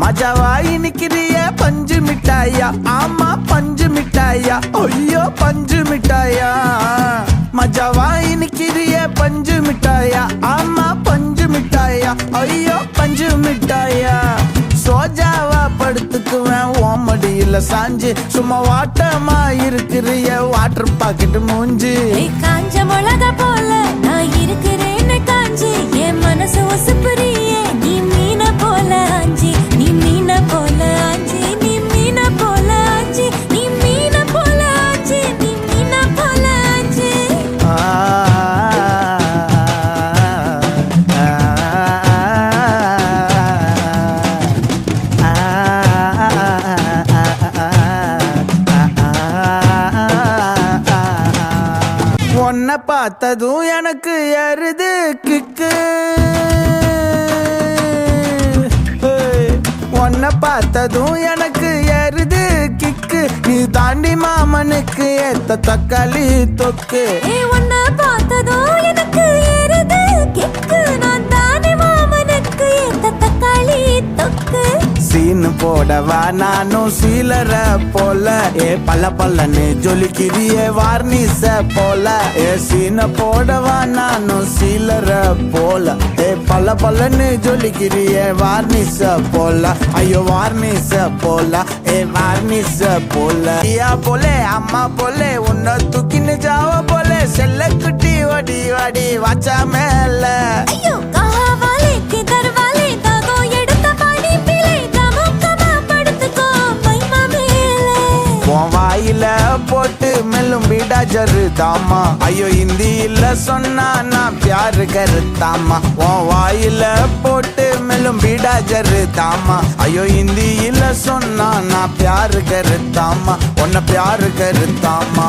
மஜாவா நிக்கிறிய பஞ்சு மிட்டாயா? ஆமா பஞ்சு மிட்டாயா. ஐயோ பஞ்சு மிட்டாயா. மஜாவா நிக்கிறிய பஞ்சு மிட்டாயா? ஆமா பஞ்சு மிட்டாயா. ஐயோ பஞ்சு மிட்டாயா. சோஜாவா படுத்துக்குவேன் ஓமடியில் சாஞ்சு. சும்மா வாட்டமா இருக்கிறிய வாட்டர் பாக்கெட் மூஞ்சி. காஞ்ச மிளகா போல நான் இருக்கிறேன்னு காஞ்சி. என் மனசு ஒசுப்பு பார்த்ததும் எனக்கு எருது கிக்கு. ஏய், உன்னை பார்த்ததும் எனக்கு எருது கிக்கு. நீ தாண்டி மாமனுக்கு ஏத்த தக்காளி தொக்கு. ஏய், உன்னை எனக்கு ஏறுது கிக்கு. போடவா? நானும் சீலர போல. ஏ பல்ல பல்லன்னு ஜொலிக்கிறியே வார்னிச போல. ஏ சீன போடவா? நானும் சீலர போல. ஏ பல்ல பல்லன்னு ஜொலிக்கிறியே வார்னிச போல. ஐயோ வார்னிச போல. ஏ வார்னிச போல. ஐயா போல அம்மா போல உன்னை தூக்கின்னு ஜாவ போல. செல்ல குட்டி வடி வடி வாச்சா மேல. போட்டு மெல்லும் பீடா ஜரு தாமா ஐயோ இந்தியில சொன்னா நான் பியாரு கருத்தாமா. உன் வாயில போட்டு மெல்லும் பீடா ஜரு தாமா ஐயோ இந்தியில சொன்னா நான் பியாரு கருத்தாமா. உன்னை பியாரு கருத்தாமா.